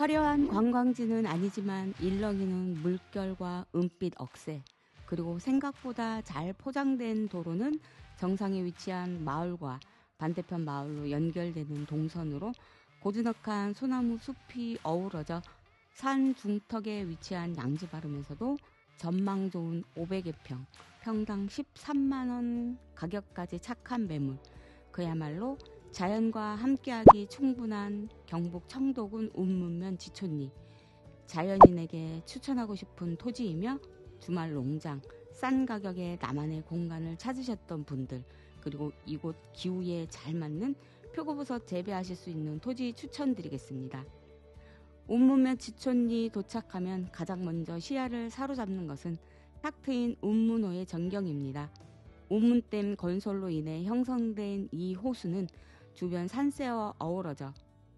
화려한 관광지는 아니지만 일렁이는 물결과 은빛 억새 그리고 생각보다 잘 포장된 도로는 정상에 위치한 마을과 반대편 마을로 연결되는 동선으로 고즈넉한 소나무 숲이 어우러져 산 중턱에 위치한 양지바름에서도 전망 좋은 500여 평, 평당 13만원 가격까지 착한 매물. 그야말로 자연과 함께하기 충분한 경북 청도군 운문면 지촌리. 자연인에게 추천하고 싶은 토지이며 주말 농장, 싼 가격에 나만의 공간을 찾으셨던 분들, 그리고 이곳 기후에 잘 맞는 표고버섯 재배하실 수 있는 토지 추천드리겠습니다. 운문면 지촌리 도착하면 가장 먼저 시야를 사로잡는 것은 탁 트인 운문호의 전경입니다. 운문댐 건설로 인해 형성된 이 호수는 주변 산세와 어우러져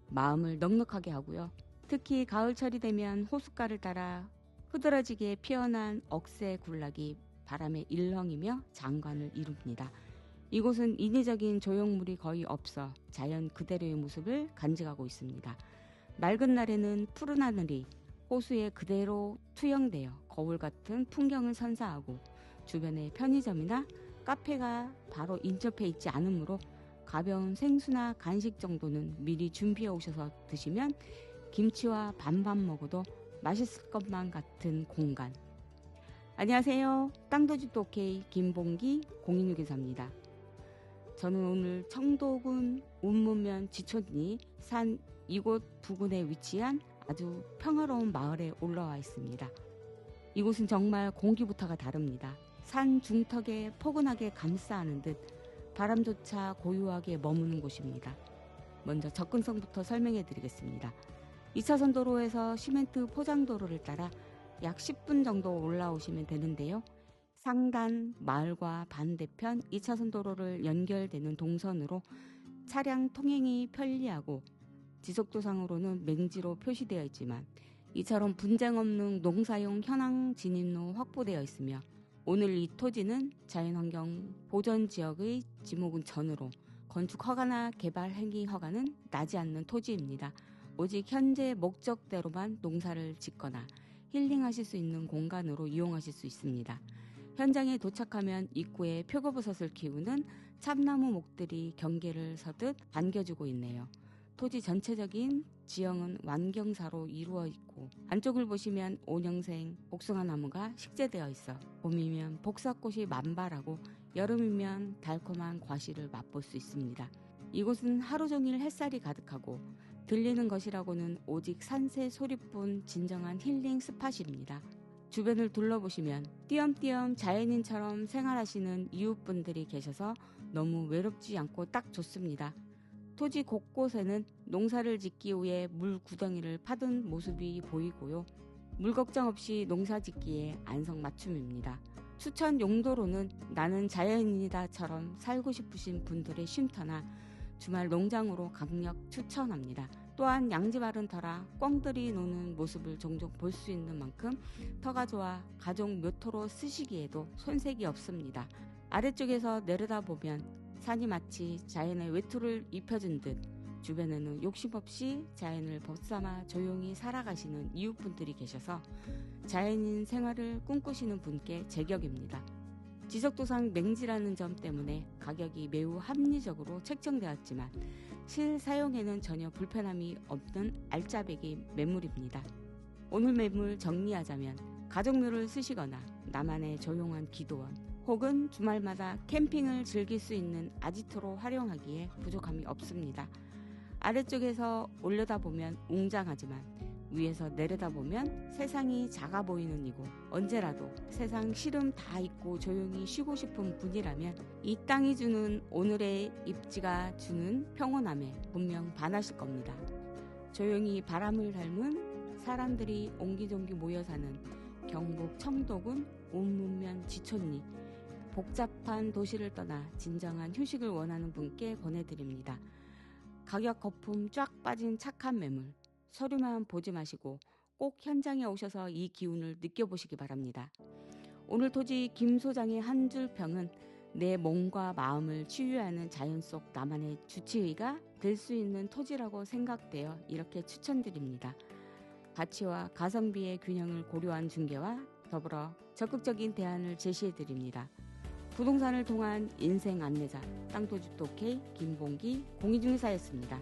마음을 넉넉하게 하고요. 특히 가을철이 되면 호숫가를 따라 흐드러지게 피어난 억새 군락이 바람에 일렁이며 장관을 이룹니다. 이곳은 인위적인 조형물이 거의 없어 자연 그대로의 모습을 간직하고 있습니다. 맑은 날에는 푸른 하늘이 호수에 그대로 투영되어 거울 같은 풍경을 선사하고 주변에 편의점이나 카페가 바로 인접해 있지 않으므로 가벼운 생수나 간식 정도는 미리 준비해 오셔서 드시면 김치와 반반 먹어도 맛있을 것만 같은 공간. 안녕하세요. 땅도 집도 오케이 김봉기 공인유기사입니다. 저는 오늘 청도군 운문면 지촌리 산 이곳 부근에 위치한 아주 평화로운 마을에 올라와 있습니다. 이곳은 정말 공기부터가 다릅니다. 산 중턱에 포근하게 감싸안은 듯 바람조차 고요하게 머무는 곳입니다. 먼저 접근성부터 설명해 드리겠습니다. 2차선 도로에서 시멘트 포장도로를 따라 약 10분 정도 올라오시면 되는데요. 상단 마을과 반대편 2차선 도로를 연결되는 동선으로 차량 통행이 편리하고 지속도상으로는 맹지로 표시되어 있지만 이처럼 분쟁 없는 농사용 현황 진입로 확보되어 있으며 오늘 이 토지는 자연환경 보전 지역의 지목은 전으로 건축 허가나 개발 행위 허가는 나지 않는 토지입니다. 오직 현재 목적대로만 농사를 짓거나 힐링하실 수 있는 공간으로 이용하실 수 있습니다. 현장에 도착하면 입구에 표고버섯을 키우는 참나무 목들이 경계를 서듯 반겨주고 있네요. 토지 전체적인 지형은 완경사로 이루어 있고 안쪽을 보시면 온형생 복숭아 나무가 식재되어 있어 봄이면 복사꽃이 만발하고 여름이면 달콤한 과실을 맛볼 수 있습니다. 이곳은 하루 종일 햇살이 가득하고 들리는 것이라고는 오직 산새 소리뿐 진정한 힐링 스팟입니다. 주변을 둘러보시면 띄엄띄엄 자연인처럼 생활하시는 이웃분들이 계셔서 너무 외롭지 않고 딱 좋습니다. 토지 곳곳에는 농사를 짓기 위해 물 구덩이를 파둔 모습이 보이고요. 물 걱정 없이 농사 짓기에 안성맞춤입니다. 추천 용도로는 나는 자연인이다처럼 살고 싶으신 분들의 쉼터나 주말 농장으로 강력 추천합니다. 또한 양지바른 터라 꿩들이 노는 모습을 종종 볼 수 있는 만큼 터가 좋아 가족 묘토로 쓰시기에도 손색이 없습니다. 아래쪽에서 내려다 보면 산이 마치 자연의 외투를 입혀준 듯 주변에는 욕심 없이 자연을 벗삼아 조용히 살아가시는 이웃분들이 계셔서 자연인 생활을 꿈꾸시는 분께 제격입니다. 지적도상 맹지라는 점 때문에 가격이 매우 합리적으로 책정되었지만 실사용에는 전혀 불편함이 없는 알짜배기 매물입니다. 오늘 매물 정리하자면 가족묘를 쓰시거나 나만의 조용한 기도원 혹은 주말마다 캠핑을 즐길 수 있는 아지트로 활용하기에 부족함이 없습니다. 아래쪽에서 올려다보면 웅장하지만 위에서 내려다보면 세상이 작아 보이는 이곳 언제라도 세상 시름 다 잊고 조용히 쉬고 싶은 분이라면 이 땅이 주는 오늘의 입지가 주는 평온함에 분명 반하실 겁니다. 조용히 바람을 닮은 사람들이 옹기종기 모여 사는 경북 청도군 운문면 지촌리 복잡한 도시를 떠나 진정한 휴식을 원하는 분께 권해드립니다. 가격 거품 쫙 빠진 착한 매물 서류만 보지 마시고 꼭 현장에 오셔서 이 기운을 느껴보시기 바랍니다. 오늘 토지 김 소장의 한 줄 평은 내 몸과 마음을 치유하는 자연 속 나만의 주치의가 될 수 있는 토지라고 생각되어 이렇게 추천드립니다. 가치와 가성비의 균형을 고려한 중개와 더불어 적극적인 대안을 제시해 드립니다. 부동산을 통한 인생 안내자 땅도집도 K 김봉기 공인중개사였습니다.